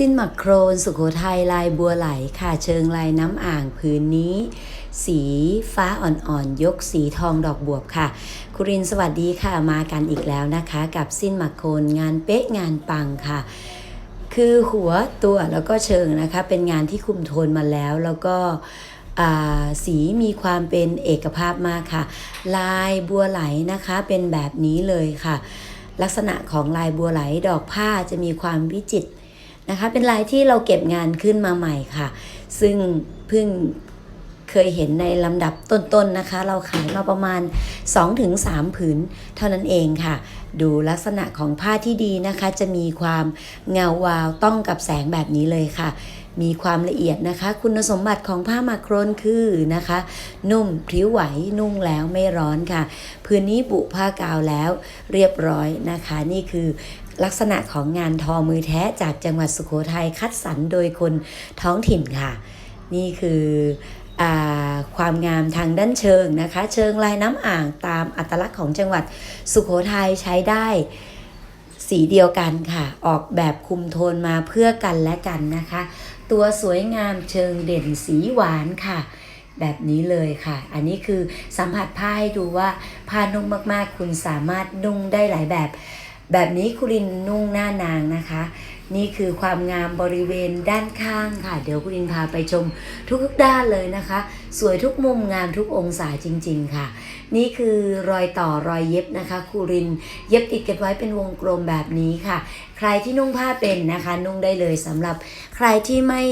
สิ้นหมักโครนสุโขทัยลายบัวไหลค่ะเชิงลายน้ำอ่างผืนนี้ สีฟ้าอ่อนๆ ยกสีทองดอกบวบค่ะคุรินสวัสดีค่ะมากันอีกแล้วนะคะ กับสิ้นหมักโครนงานเป๊ะงานปังค่ะ คือหัวตัวแล้วก็เชิงนะคะ เป็นงานที่คุมโทนมาแล้วแล้วก็สีมีความเป็นเอกภาพมากค่ะ ลายบัวไหลนะคะเป็นแบบนี้เลยค่ะ ลักษณะของลายบัวไหลดอกผ้าจะมีความวิจิตร นะคะ เป็นลายที่เราเก็บงานขึ้นมาใหม่ค่ะ ซึ่งเพิ่งเคยเห็นในลำดับต้นๆนะคะ เราขายมาประมาณ 2-3 ผืน เท่านั้นเองค่ะ ดูลักษณะของผ้าที่ดีนะคะ จะมีความเงาวาวต้องกับแสงแบบนี้เลยค่ะ มีความละเอียดนะคะ คุณสมบัติของผ้ามาโครนคือนะคะ นุ่มพริ้วไหวนุ่งแล้วไม่ร้อนค่ะ พื้นนี้บุผ้ากาวแล้วเรียบร้อยนะคะ นี่คือลักษณะของงานทอมือแท้จากจังหวัดสุโขทัยคัดสรรโดยคนท้องถิ่นค่ะ นี่คือความงามทางด้านเชิงนะคะ เชิงลายน้ำอ่างตามอัตลักษณ์ของจังหวัดสุโขทัยใช้ได้ สีเดียวกันค่ะ ออกแบบคุมโทนมาเพื่อกันและกันนะคะ ตัวสวยงามเชิงเด่นสีหวานค่ะ แบบนี้เลยค่ะ อันนี้คือสัมผัสผ้าให้ดูว่าผ้านุ่มมากๆ คุณสามารถนุ่งได้หลายแบบ แบบนี้คุรินนุ่งหน้านางนะคะ นี่คือความงามบริเวณด้านข้างค่ะ เดี๋ยวคุรินพาไปชมทุกด้านเลยนะคะ สวยทุกมุมงามทุกองศาจริง ๆ ค่ะ นี่คือรอยต่อรอยเย็บนะคะคูรินเย็บติดกันไว้เป็นวงกลมแบบนี้ค่ะ ใครที่นุ่งผ้าเป็นนะคะ นุ่งได้เลยสำหรับใครที่ไม่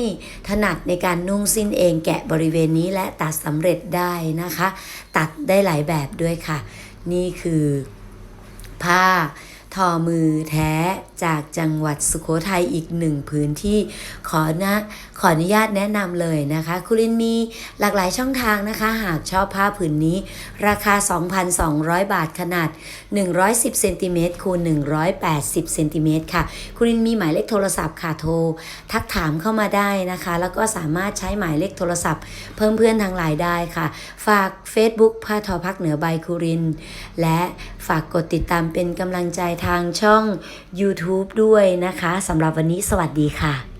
ถนัดในการนุ่งสิ้นเองแกะบริเวณนี้และตัดสำเร็จได้นะคะ ตัดได้หลายแบบด้วยค่ะ นี่คือผ้า ทอมือแท้จากจังหวัดสุโขทัยอีกหนึ่งพื้นที่ขอนะขออนุญาตแนะนำเลยนะคะคุรินมีหลากหลายช่องทางนะคะ หากชอบผ้าผืนนี้ ราคา 2,200 บาทขนาด 110เซนติเมตรคูณ180เซนติเมตรค่ะคุรินมีหมายเลขโทรศัพท์ค่ะโทร ทักถามเข้ามาได้นะคะ แล้วก็สามารถใช้หมายเลขโทรศัพท์ เพิ่มเพื่อนทางไลน์ได้ค่ะ ฝาก Facebook ผ้าทอพักเหนือใบคุริน และฝากกดติดตามเป็นกำลังใจทางช่อง YouTube ด้วยนะคะสำหรับวันนี้สวัสดีค่ะ